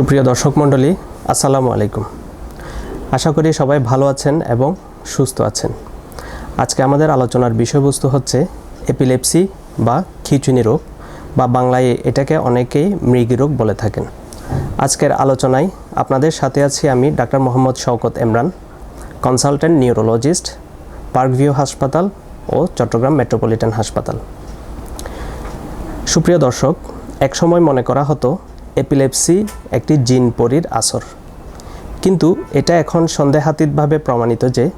সুপ্রিয় দর্শক মণ্ডলী, আসসালামু আলাইকুম। আশা করি সবাই ভালো আছেন এবং সুস্থ আছেন। আজকে আমাদের আলোচনার বিষয়বস্তু হচ্ছে এপিলেপসি বা খিচুনি রোগ বা বাংলায় এটাকে অনেকেই মৃগী রোগ বলে থাকেন। আজকের আলোচনায় আপনাদের সাথে আছি আমি doctor Mohammad Shawkat Emran consultant neurologist Parkview হাসপাতাল ও চট্টগ্রাম মেট্রোপলিটন হাসপাতাল। সুপ্রিয় দর্শক, একসময় মনে করা হতো এপিলেপসি একটি জিন পরির আসর। কিন্তু এটা এখন সন্দেহাতীতভাবে প্রমাণিত যে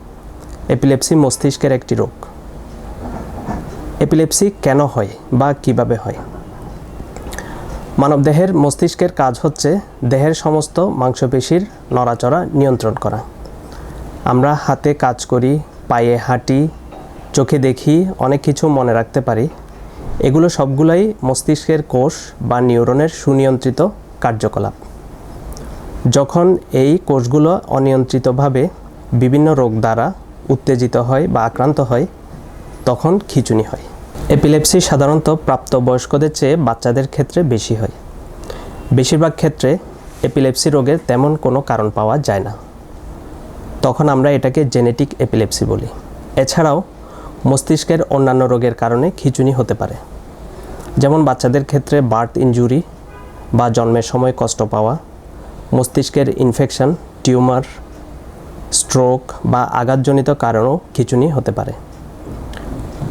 এপিলেপসি মস্তিষ্কের একটি রোগ। এপিলেপসি কেন হয় বা কীভাবে হয়? মানবদেহের মস্তিষ্কের কাজ হচ্ছে দেহের সমস্ত মাংসপেশির নড়াচড়া নিয়ন্ত্রণ করা। আমরা হাতে কাজ করি, পায়ে হাঁটি, চোখে দেখি, অনেক কিছু মনে রাখতে পারি এগুলো সবগুলোই মস্তিষ্কের কোষ বা নিউরনের সুনিয়ন্ত্রিত কার্যকলাপ। যখন এই কোষগুলো অনিয়ন্ত্রিতভাবে বিভিন্ন রোগ দ্বারা উত্তেজিত হয় বা আক্রান্ত হয়, তখন খিচুনি হয়। এপিলেপসি সাধারণত প্রাপ্তবয়স্কদের চেয়ে বাচ্চাদের ক্ষেত্রে বেশি হয়। বেশিরভাগ ক্ষেত্রে এপিলেপসি রোগের তেমন কোনো কারণ পাওয়া যায় না। তখন আমরা এটাকে জেনেটিক এপিলেপসি বলি। এছাড়াও মস্তিষ্কের অন্যান্য রোগের কারণে খিচুনি হতে পারে। যেমন বাচ্চাদের ক্ষেত্রে বার্থ ইনজুরি বা জন্মের সময় কষ্ট পাওয়া, মস্তিষ্কের ইনফেকশন টিউমার স্ট্রোক বা আঘাতজনিত কারণও খিচুনি হতে পারে।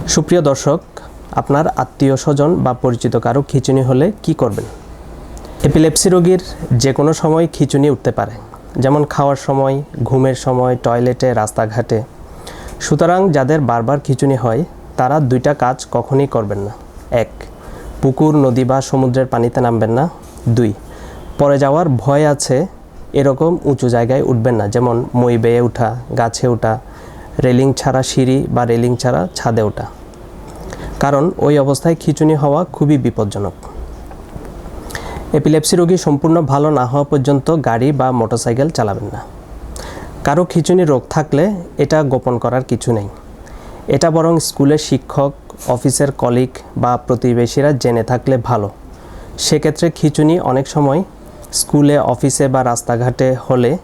সুপ্রিয় দর্শক, আপনার আত্মীয় স্বজন বা পরিচিত কারও খিচুনি হলে কি করবেন? এপিলেপসি রোগীর যে কোনো সময় খিচুনি উঠতে পারে, যেমন খাওয়ার সময়, ঘুমের সময় টয়লেটে রাস্তাঘাটে। সুতরাং যাদের বারবার খিচুনি হয়, তারা দুইটা কাজ কখনই করবেন না। এক পুকুর, নদী বা সমুদ্রের পানিতে নামবেন না। দুই পরে যাওয়ার ভয় আছে, এরকম উঁচু জায়গায় উঠবেন না, যেমন মই বেয়ে ওঠা গাছে ওঠা রেলিং ছাড়া সিঁড়ি বা রেলিং ছাড়া ছাদে ওঠা। কারণ ওই অবস্থায় খিচুনি হওয়া খুবই বিপজ্জনক। এপিলেপসি রোগী সম্পূর্ণ ভালো না হওয়া পর্যন্ত গাড়ি বা মোটরসাইকেল চালাবেন না। কারও খিচুনি রোগ থাকলে এটা গোপন করার কিছু নেই। এটা বরং স্কুলের শিক্ষক অফিসের কলিগ বা প্রতিবেশীরা জেনে থাকলে ভালো। সেক্ষেত্রে খিচুনি অনেক সময় স্কুলে, অফিসে বা রাস্তাঘাটে হলে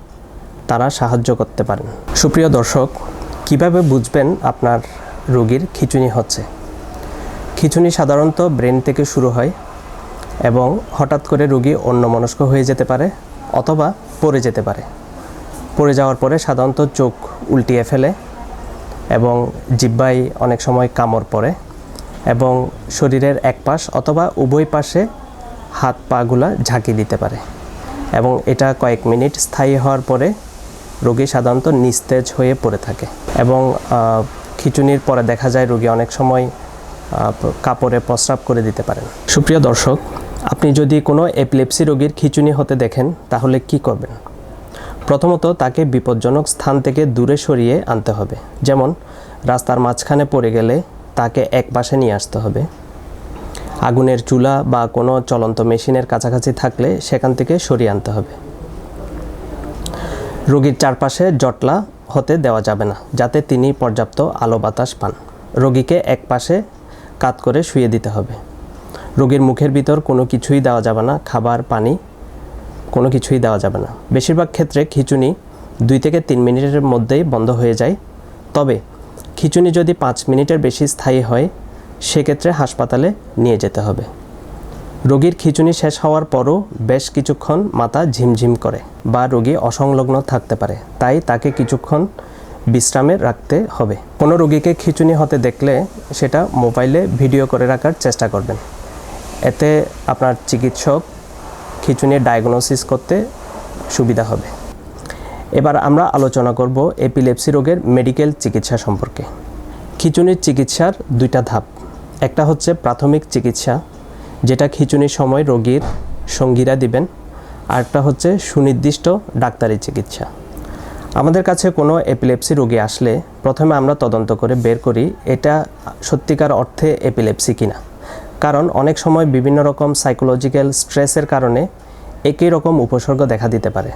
তারা সাহায্য করতে পারেন। সুপ্রিয় দর্শক, কীভাবে বুঝবেন আপনার রোগীর খিচুনি হচ্ছে? খিচুনি সাধারণত ব্রেন থেকে শুরু হয় এবং হঠাৎ করে রোগী অন্যমনস্ক হয়ে যেতে পারে অথবা পড়ে যেতে পারে। পড়ে যাওয়ার পরে সাধারণত চোখ উল্টিয়ে ফেলে এবং জিব্বাই অনেক সময় কামড় পড়ে। এবং শরীরের এক পাশ অথবা উভয় পাশে হাত পাগুলা ঝাঁকি দিতে পারে এবং এটা কয়েক মিনিট স্থায়ী হওয়ার পরে রোগী সাধারণত নিস্তেজ হয়ে পড়ে থাকে এবং খিচুনির পরে দেখা যায় রোগী অনেক সময় কাপড়ে প্রস্রাব করে দিতে পারেন সুপ্রিয় দর্শক, আপনি যদি কোনো এপিলেপসি রোগীর খিচুনি হতে দেখেন, তাহলে কি করবেন? প্রথমত তাকে বিপজ্জনক স্থান থেকে দূরে সরিয়ে আনতে হবে। যেমন, রাস্তার মাঝখানে পড়ে গেলে তাকে এক পাশে নিয়ে আসতে হবে। আগুনের চুলা বা কোনো চলন্ত মেশিনের কাছাকাছি থাকলে সেখান থেকে সরিয়ে আনতে হবে। রোগীর চারপাশে জটলা হতে দেওয়া যাবে না, যাতে তিনি পর্যাপ্ত আলো বাতাস পান। রোগীকে এক পাশে কাত করে শুয়ে দিতে হবে। রোগীর মুখের ভিতর কোনো কিছুই দেওয়া যাবে না, খাবার, পানি, কোনো কিছুই দেওয়া যাবে না। বেশিরভাগ ক্ষেত্রে খিচুনি দুই থেকে তিন মিনিটের মধ্যেই বন্ধ হয়ে যায়। তবে খিচুনি যদি পাঁচ মিনিটের বেশি স্থায়ী হয়, সেক্ষেত্রে হাসপাতালে নিয়ে যেতে হবে। রোগীর খিচুনি শেষ হওয়ার পরও বেশ কিছুক্ষণ মাথা ঝিমঝিম করে বা রোগী অসংলগ্ন থাকতে পারে, তাই তাকে কিছুক্ষণ বিশ্রামে রাখতে হবে। কোনো রোগীকে খিচুনি হতে দেখলে সেটা মোবাইলে ভিডিও করে রাখার চেষ্টা করবেন। এতে আপনার চিকিৎসক খিচুনির ডায়াগনোসিস করতে সুবিধা হবে। এবার আমরা আলোচনা করব এপিলেপসি রোগের মেডিকেল চিকিৎসা সম্পর্কে। খিচুনির চিকিৎসার দুইটা ধাপ। একটা হচ্ছে প্রাথমিক চিকিৎসা, যেটা খিচুনির সময় রোগীর সঙ্গীরা দিবেন। আরেকটা হচ্ছে সুনির্দিষ্ট ডাক্তারি চিকিৎসা। আমাদের কাছে কোনো এপিলেপসি রোগী আসলে প্রথমে আমরা তদন্ত করে বের করি, এটা সত্যিকার অর্থে এপিলেপসি কিনা। কারণ অনেক সময় বিভিন্ন রকম সাইকোলজিক্যাল স্ট্রেসের কারণে একই রকম উপসর্গ দেখা দিতে পারে।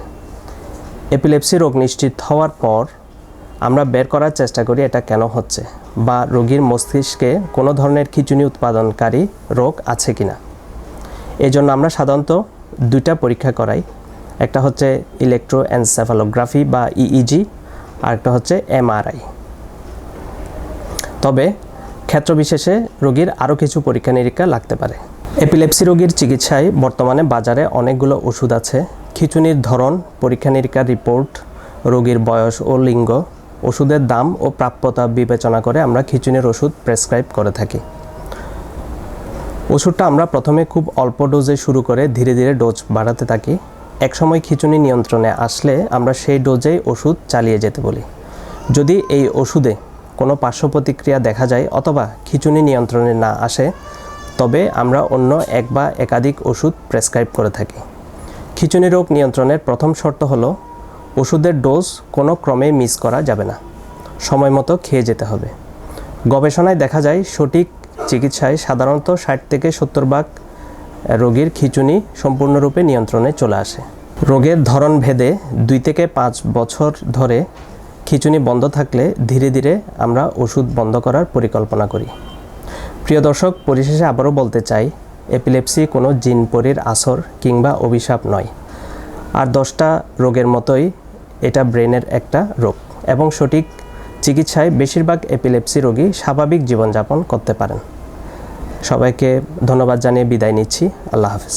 এপিলেপসি রোগ নিশ্চিত হওয়ার পর আমরা বের করার চেষ্টা করি এটা কেন হচ্ছে বা রোগীর মস্তিষ্কে কোনো ধরনের খিচুনি উৎপাদনকারী রোগ আছে কিনা। এই জন্য আমরা সাধারণত দুইটা পরীক্ষা করাই, একটা হচ্ছে ইলেকট্রো ইলেকট্রোএনসেফালোগ্রাফি বা ইইজি আর একটা হচ্ছে এমআরআই তবে ক্ষেত্রবিশেষে রোগীর আরও কিছু পরীক্ষা নিরীক্ষা লাগতে পারে। এপিলেপসি রোগীর চিকিৎসায় বর্তমানে বাজারে অনেকগুলো ওষুধ আছে খিচুনির ধরন, পরীক্ষা নিরীক্ষার রিপোর্ট রোগীর বয়স ও লিঙ্গ, ওষুধের দাম ও প্রাপ্যতা বিবেচনা করে আমরা খিচুনির ওষুধ প্রেসক্রাইব করে থাকি। ওষুধটা আমরা প্রথমে খুব অল্প ডোজে শুরু করে ধীরে ধীরে ডোজ বাড়াতে থাকি। একসময় খিচুনি নিয়ন্ত্রণে আসলে আমরা সেই ডোজেই ওষুধ চালিয়ে যেতে বলি। যদি এই ওষুধে কোনো পার্শ্ব প্রতিক্রিয়া দেখা যায় অথবা খিচুনি নিয়ন্ত্রণে না আসে, তবে আমরা অন্য এক বা একাধিক ওষুধ প্রেসক্রাইব করে থাকি। খিচুনি রোগ নিয়ন্ত্রণের প্রথম শর্ত হলো, ওষুধের ডোজ কোনো ক্রমে মিস করা যাবে না। সময় মতো খেয়ে যেতে হবে। গবেষণায় দেখা যায়, সঠিক চিকিৎসায় সাধারণত ষাট থেকে সত্তর ভাগ রোগীর খিচুনি সম্পূর্ণরূপে নিয়ন্ত্রণে চলে আসে। রোগের ধরন ভেদে দুই থেকে পাঁচ বছর ধরে খিচুনি বন্ধ থাকলে ধীরে ধীরে আমরা ওষুধ বন্ধ করার পরিকল্পনা করি। প্রিয় দর্শক, পরিশেষে আবারও বলতে চাই এপিলেপসি কোনো জিন পরির আসর কিংবা অভিশাপ নয়। আর দশটা রোগের মতোই এটা ব্রেনের একটা রোগ। এবং সঠিক চিকিৎসায় বেশিরভাগ এপিলেপসি রোগী স্বাভাবিক জীবনযাপন করতে পারেন। সবাইকে ধন্যবাদ জানিয়ে বিদায় নিচ্ছি। আল্লাহ হাফিজ।